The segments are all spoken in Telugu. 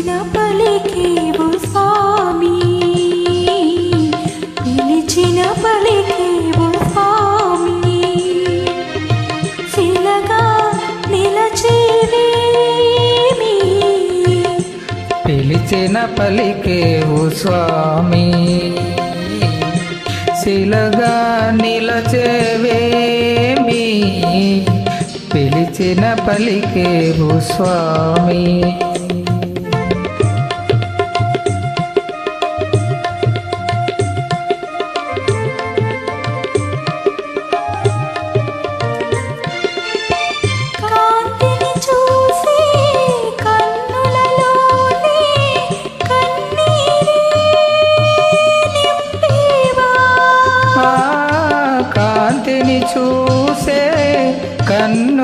పిలిచిన పలికేవు స్వామి. పిలిచిన పలికేవు స్వామి. శిలగా నిలచేవేమి? పిలిచిన పలికేవు స్వామి. శిలగా నిలచేవేమి? పిలిచిన పలికేవు స్వామి.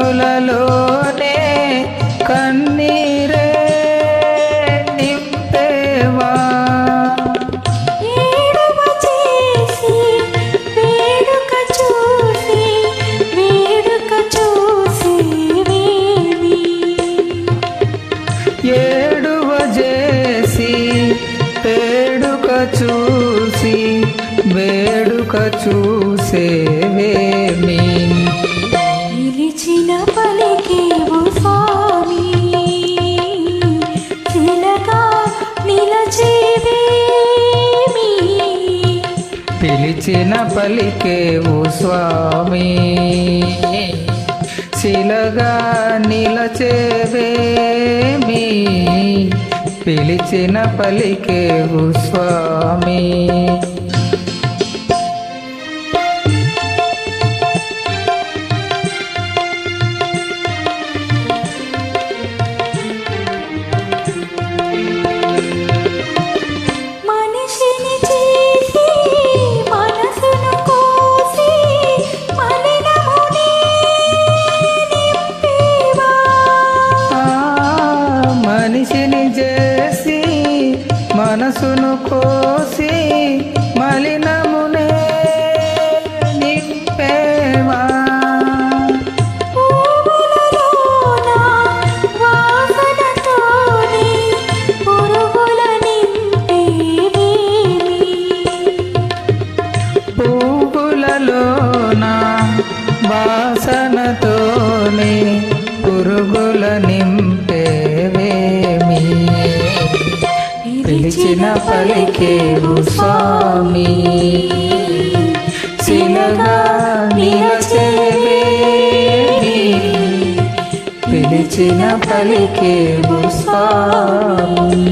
కన్నులలోనే కన్నీరే నింపేవా? ఏడువ చేసి వేడుక చూసి వేడుక చూసి పలికేవు స్వామి. శిలగా నిలచేవేమి పిలిచిన పలికేవు స్వామి. శిలగా నిలచేవేమి పిలిచిన పలికేవు స్వామి. మనసును కోసి మలినమునే నింపేవా? పువ్వులలోన వాసనతోనే పిలిచిన పలికేవు స్వామి శిలగా నిలచేవేమి పిలిచిన పలికేవు స్వామి